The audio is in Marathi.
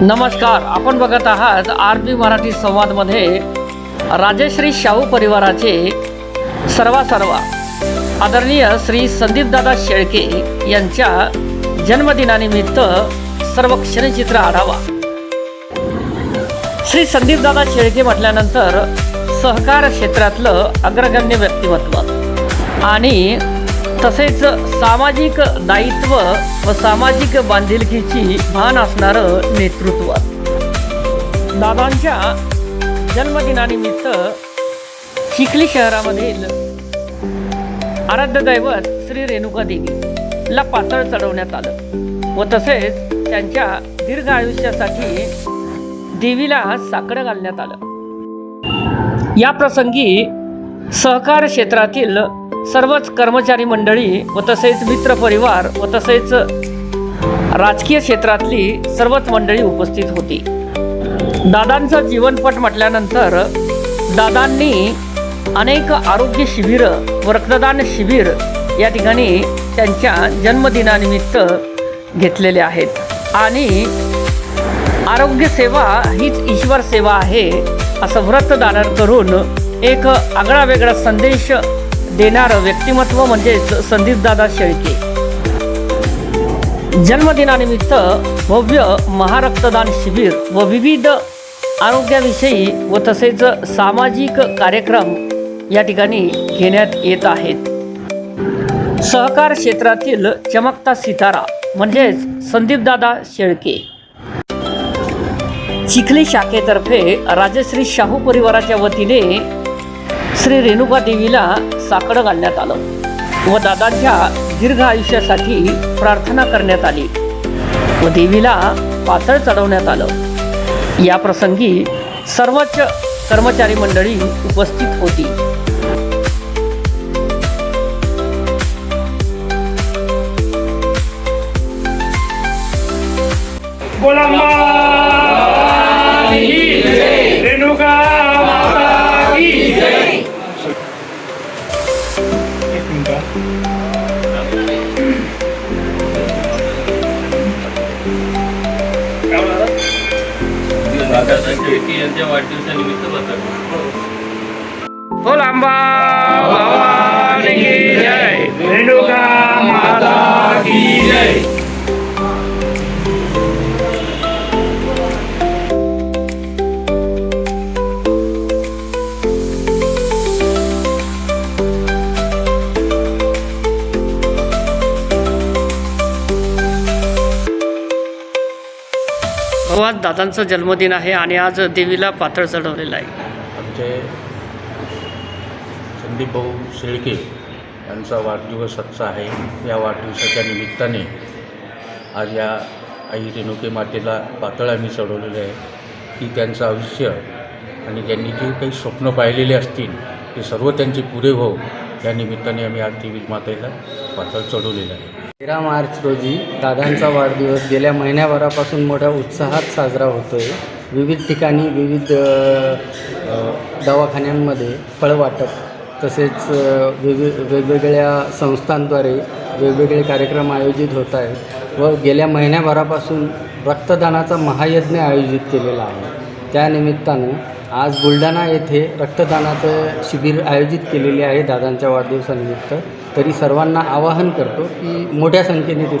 नमस्कार आपण बघत आहात आर बी मराठी संवादमध्ये राजश्री शाहू परिवाराचे सर्वा सर्वा आदरणीय श्री संदीपदादा शेळके यांच्या जन्मदिनानिमित्त सर्व क्षणचित्र आढावा. श्री संदीपदादा शेळके म्हटल्यानंतर सहकार क्षेत्रातलं अग्रगण्य व्यक्तिमत्व आणि तसेच सामाजिक दायित्व व सामाजिक बांधिलकीची भान असणारं नेतृत्व. दादांच्या जन्मदिनानिमित्त चिखली शहरामधील आराध्य दैवत श्री रेणुका देवी ला पातळ चढवण्यात आलं व तसेच त्यांच्या दीर्घ आयुष्यासाठी देवीला साकडं घालण्यात आलं. या प्रसंगी सहकार क्षेत्रातील सर्वच कर्मचारी मंडळी व तसेच मित्र परिवार व तसेच राजकीय क्षेत्रातली सर्वच मंडळी उपस्थित होती. दादांचं जीवनपट म्हटल्यानंतर दादांनी अनेक आरोग्य शिबिरं व रक्तदान शिबिर या ठिकाणी त्यांच्या जन्मदिनानिमित्त घेतलेले आहेत. आणि आरोग्य सेवा हीच ईश्वर सेवा आहे असं व्रत करून एक आगळा वेगळा संदेश देणारं व्यक्तिमत्व म्हणजेच संदीपदादा शेळके. जन्मदिनानिमित्त भव्य महारक्तदान शिबिर व विविध आरोग्याविषयी व तसेच सामाजिक कार्यक्रम या ठिकाणी घेण्यात येत आहेत. सहकार क्षेत्रातील चमकता सितारा म्हणजेच संदीपदादा शेळके. चिखली शाखेतर्फे राजश्री शाहू परिवाराच्या वतीने श्री रेणुका देवीला साकडं घालण्यात आलं. व दादांच्या दीर्घ आयुष्यासाठी प्रार्थना करण्यात आली. व देवीला पातळ चढवण्यात आलं. या प्रसंगी सर्वच कर्मचारी मंडळी उपस्थित होती. बोला हो, शेळके यांच्या वाढदिवसानिमित्त बसवलं बोल आंबा भवानी जय. रेणुका माता की जय. हो आज दादांचा जन्मदिन आहे आणि आज देवीला पातळ चढवलेलं आहे. आमचे संदीप भाऊ शेळके यांचा वाढदिवस आजचा आहे. या वाढदिवसाच्या निमित्ताने आज या आई रेणुके मातेला पातळ आम्ही चढवलेलं आहे. की त्यांचं आयुष्य आणि त्यांनी जे काही स्वप्न पाहिलेले असतील ते सर्व त्यांचे पुरे हो या निमित्ताने आम्ही आज देवी मातेला पातळ चढवलेलं आहे. तेरा मार्च रोजी दादांचा वाढदिवस गेल्या महिन्याभरापासून मोठ्या उत्साहात साजरा होतो आहे विविध ठिकाणी विविध दवाखान्यांमध्ये फळवाटप तसेच वेगवे वेगवेगळ्या संस्थांद्वारे वेगवेगळे कार्यक्रम आयोजित होत आहेत व गेल्या महिन्याभरापासून रक्तदानाचा महायज्ञ आयोजित केलेला आहे. त्यानिमित्तानं आज बुलढाणा येथे रक्तदानाचं शिबिर आयोजित केलेले आहे दादांच्या वाढदिवसानिमित्त. तरी सर्वांना आवाहन करतो की मोठ्या संख्येने तिथे